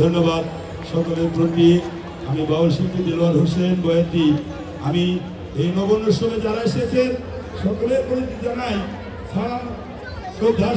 ধন্যবাদ সকলের প্রতি। আমি বাউল শিল্পী দিলওয়ার হোসেন বয়াতি। আমি এই নগণ্য উৎসবে যারা এসেছেন, সকলের প্রতি জানাই সালাম, শ্রদ্ধা